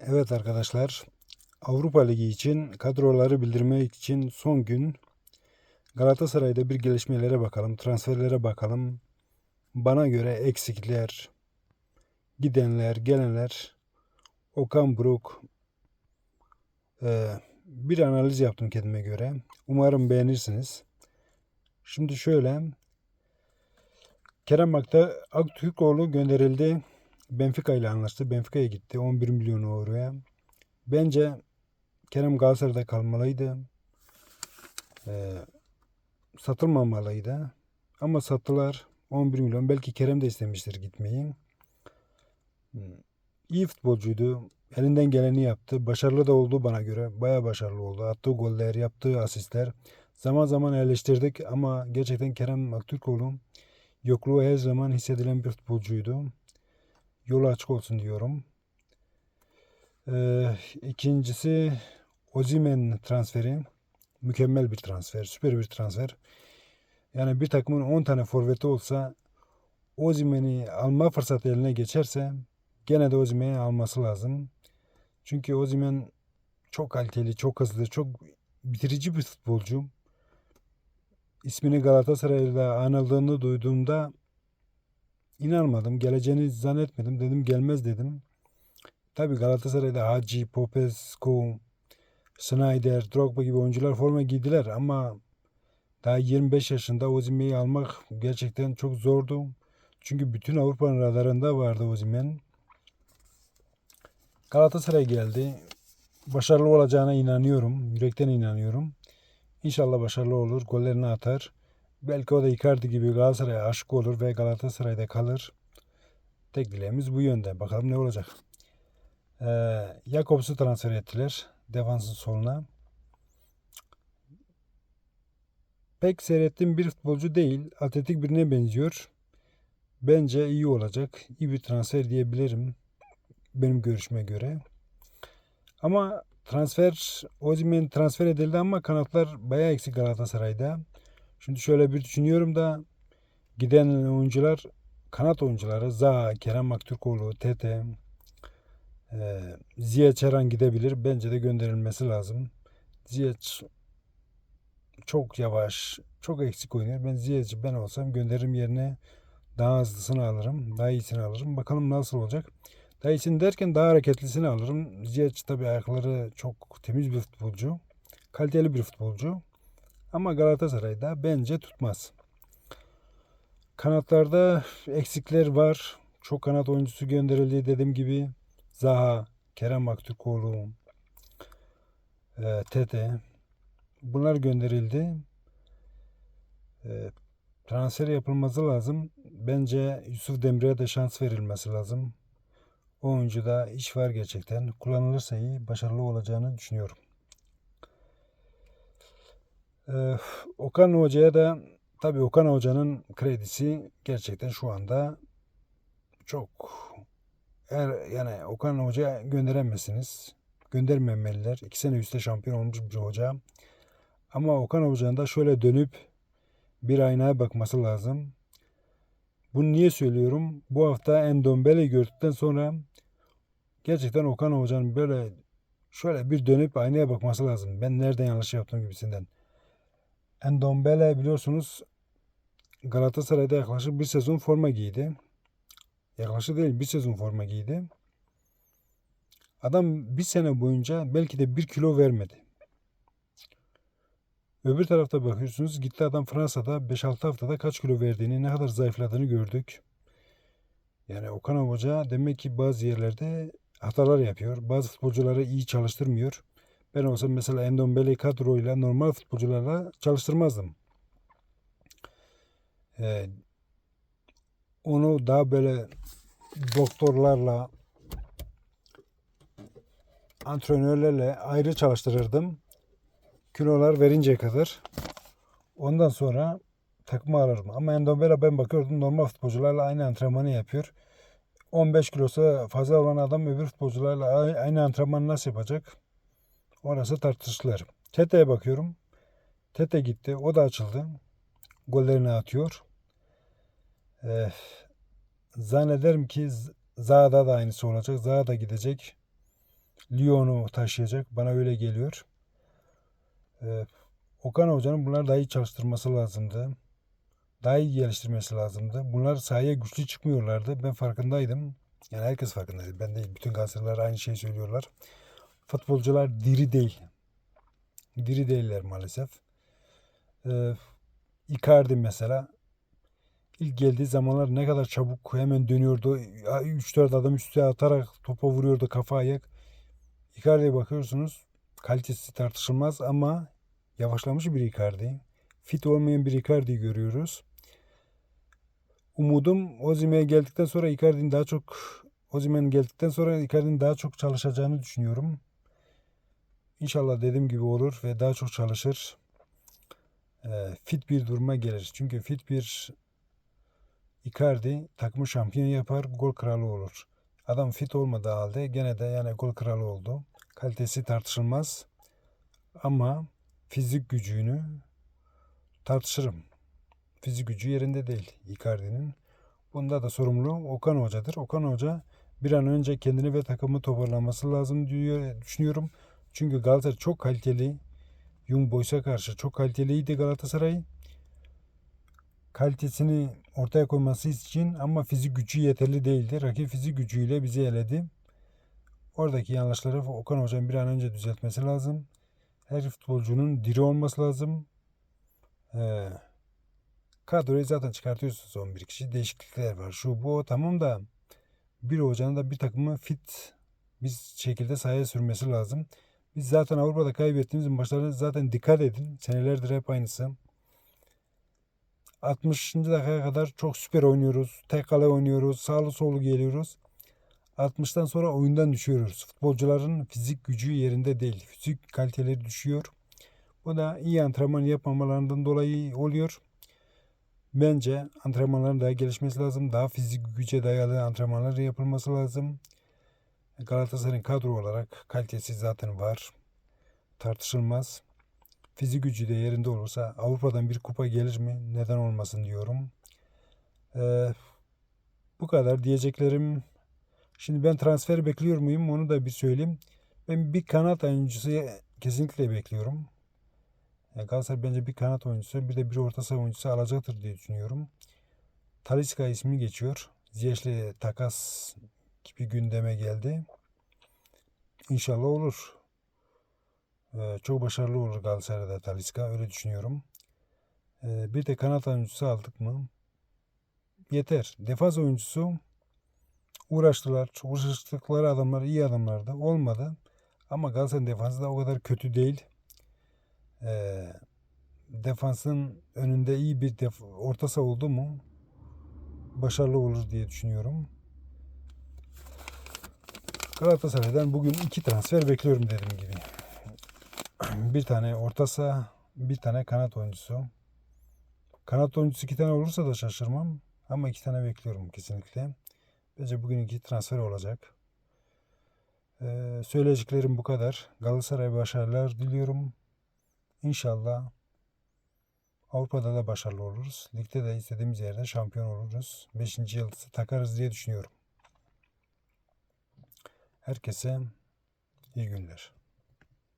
Evet arkadaşlar, Avrupa Ligi için kadroları bildirmek için son gün Galatasaray'da bir gelişmelere bakalım, transferlere bakalım. Bana göre eksikler, gidenler, gelenler, Okan Buruk eee, bir analiz yaptım kendime göre. Umarım beğenirsiniz. Şimdi şöyle, Kerem Akta Aktürkoğlu gönderildi. Benfica ile anlaştı. Benfica'ya gitti. 11 milyon euroya. Bence Kerem Galatasaray'da kalmalıydı. Ee, satılmamalıydı. Ama sattılar. 11 milyon. Belki Kerem de istemiştir gitmeyi. Hmm, İyi futbolcuydu. Elinden geleni yaptı. Başarılı da oldu bana göre. Baya başarılı oldu. Attığı goller, yaptığı asistler. Zaman zaman eleştirdik ama gerçekten Kerem Aktürkoğlu yokluğu her zaman hissedilen bir futbolcuydu. Yolu açık olsun diyorum. Ee, ikincisi Osimhen transferi. Mükemmel bir transfer. Süper bir transfer. Yani bir takımın 10 tane forveti olsa Osimhen'i alma fırsatı eline geçerse gene de Osimhen'i alması lazım. Çünkü Osimhen çok kaliteli, çok hızlı, çok bitirici bir futbolcu. İsmini Galatasaray'da anıldığını duyduğumda inanmadım. Geleceğini zannetmedim. Dedim gelmez dedim. Tabii Galatasaray'da Hacı, Popescu, Snyder, Drogba gibi oyuncular forma giydiler ama daha 25 yaşında Osimhen'i almak gerçekten çok zordu. Çünkü bütün Avrupa'nın radarında vardı Osimhen. Galatasaray geldi. Başarılı olacağına inanıyorum. Yürekten inanıyorum. İnşallah başarılı olur. Gollerini atar. Belki o da Icardi gibi Galatasaray'a aşık olur ve Galatasaray'da kalır. Tek dileğimiz bu yönde. Bakalım ne olacak. Ee, Jakobs'u transfer ettiler. Defansın soluna. Pek seyrettiğim bir futbolcu değil. Atletik birine benziyor. Bence iyi olacak. İyi bir transfer diyebilirim. Benim görüşme göre. Ama transfer Osimhen transfer edildi ama kanatlar bayağı eksik Galatasaray'da. Şimdi şöyle bir düşünüyorum da giden oyuncular kanat oyuncuları Zaha, Kerem Aktürkoğlu, Tete, e, Ziyech her an gidebilir. Bence de gönderilmesi lazım. Ziyech çok yavaş, çok eksik oynuyor. Ben Ziyech'i ben olsam gönderirim yerine daha hızlısını alırım. Daha iyisini alırım. Bakalım nasıl olacak. Daha iyisini derken daha hareketlisini alırım. Ziyech tabii ayakları çok temiz bir futbolcu. Kaliteli bir futbolcu. Ama Galatasaray'da bence tutmaz. Kanatlarda eksikler var. Çok kanat oyuncusu gönderildi dediğim gibi. Zaha, Kerem Aktürkoğlu, e, Tete. Bunlar gönderildi. E, transfer yapılması lazım. Bence Yusuf Demre'ye de şans verilmesi lazım. O oyuncuda iş var gerçekten. Kullanılırsa iyi, başarılı olacağını düşünüyorum. Ee, Okan Hoca'ya da tabii Okan Hoca'nın kredisi gerçekten şu anda çok eğer yani Okan Hoca gönderemezsiniz. Göndermemeliler. İki sene üstte şampiyon olmuş bir hoca. Ama Okan Hoca'nın da şöyle dönüp bir aynaya bakması lazım. Bunu niye söylüyorum? Bu hafta Endombele'yi gördükten sonra gerçekten Okan Hoca'nın böyle şöyle bir dönüp aynaya bakması lazım. Ben nereden yanlış yaptım gibisinden. Endombele biliyorsunuz Galatasaray'da yaklaşık bir sezon forma giydi. Yaklaşık değil bir sezon forma giydi. Adam bir sene boyunca belki de bir kilo vermedi. Öbür tarafta bakıyorsunuz gitti adam Fransa'da 5-6 haftada kaç kilo verdiğini, ne kadar zayıfladığını gördük. Yani Okan Hoca demek ki bazı yerlerde hatalar yapıyor. Bazı futbolcuları iyi çalıştırmıyor. Ben olsam mesela Endombele kadroyla normal futbolcularla çalıştırmazdım. Ee, onu daha böyle doktorlarla antrenörlerle ayrı çalıştırırdım. Kilolar verinceye kadar. Ondan sonra takımı alırım. Ama Endombele ben bakıyordum normal futbolcularla aynı antrenmanı yapıyor. 15 kilosu fazla olan adam öbür futbolcularla aynı antrenmanı nasıl yapacak? Orası tartışılır. Tete'ye bakıyorum. Tete gitti. O da açıldı. Gollerini atıyor. Ee, zannederim ki Zaha'da da aynısı olacak. Zaha da gidecek. Lyon'u taşıyacak. Bana öyle geliyor. Ee, Okan Hoca'nın bunları daha iyi çalıştırması lazımdı. Daha iyi geliştirmesi lazımdı. Bunlar sahaya güçlü çıkmıyorlardı. Ben farkındaydım. Yani herkes farkındaydı. Ben değil. Bütün gazeteler aynı şeyi söylüyorlar. Futbolcular diri değil. Diri değiller maalesef. Ee, Icardi mesela ilk geldiği zamanlar ne kadar çabuk hemen dönüyordu. 3-4 adam üstüne atarak topa vuruyordu kafa ayak. Icardi'ye bakıyorsunuz kalitesi tartışılmaz ama yavaşlamış bir Icardi. Fit olmayan bir Icardi görüyoruz. Umudum Osimhen geldikten sonra Icardi'nin daha çok Osimhen geldikten sonra Icardi'nin daha çok çalışacağını düşünüyorum. İnşallah dediğim gibi olur ve daha çok çalışır. Ee, fit bir duruma gelir. Çünkü fit bir Icardi takımı şampiyon yapar, gol kralı olur. Adam fit olmadığı halde gene de yani gol kralı oldu. Kalitesi tartışılmaz. Ama fizik gücünü tartışırım. Fizik gücü yerinde değil Icardi'nin. Bunda da sorumlu Okan Hoca'dır. Okan Hoca bir an önce kendini ve takımı toparlaması lazım diyor, düşünüyorum. Çünkü Galatasaray çok kaliteli. Young Boys'a karşı çok kaliteliydi Galatasaray. Kalitesini ortaya koyması için ama fizik gücü yeterli değildi. Rakip fizik gücüyle bizi eledi. Oradaki yanlışları Okan Hoca'nın bir an önce düzeltmesi lazım. Her futbolcunun diri olması lazım. Ee, kadroyu zaten çıkartıyorsunuz 11 kişi. Değişiklikler var. Şu bu tamam da bir hocanın da bir takımı fit bir şekilde sahaya sürmesi lazım. Biz zaten Avrupa'da kaybettiğimiz maçlara zaten dikkat edin. Senelerdir hep aynısı. 60. dakikaya kadar çok süper oynuyoruz. Tek kale oynuyoruz. Sağlı solu geliyoruz. 60'tan sonra oyundan düşüyoruz. Futbolcuların fizik gücü yerinde değil. Fizik kaliteleri düşüyor. Bu da iyi antrenman yapmamalarından dolayı oluyor. Bence antrenmanların daha gelişmesi lazım. Daha fizik güce dayalı antrenmanlar yapılması lazım. Galatasaray'ın kadro olarak kalitesi zaten var. Tartışılmaz. Fizik gücü de yerinde olursa Avrupa'dan bir kupa gelir mi? Neden olmasın diyorum. Ee, bu kadar diyeceklerim. Şimdi ben transfer bekliyor muyum? Onu da bir söyleyeyim. Ben bir kanat oyuncusu kesinlikle bekliyorum. Yani Galatasaray bence bir kanat oyuncusu bir de bir orta saha oyuncusu alacaktır diye düşünüyorum. Talisca ismi geçiyor. Ziyech'le takas gibi gündeme geldi. İnşallah olur. Ee, çok başarılı olur Galatasaray'da Talisca. Öyle düşünüyorum. Ee, bir de kanat oyuncusu aldık mı? Yeter. Defans oyuncusu uğraştılar. Uğraştıkları adamlar iyi adamlardı. Olmadı. Ama Galatasaray'ın defansı da o kadar kötü değil. Ee, defansın önünde iyi bir def orta oldu mu başarılı olur diye düşünüyorum. Galatasaray'dan bugün iki transfer bekliyorum dediğim gibi. Bir tane orta saha, bir tane kanat oyuncusu. Kanat oyuncusu iki tane olursa da şaşırmam. Ama iki tane bekliyorum kesinlikle. Bence bugün iki transfer olacak. Ee, söyleyeceklerim bu kadar. Galatasaray başarılar diliyorum. İnşallah Avrupa'da da başarılı oluruz. Ligde de istediğimiz yerde şampiyon oluruz. Beşinci yıldızı takarız diye düşünüyorum. Herkese iyi günler.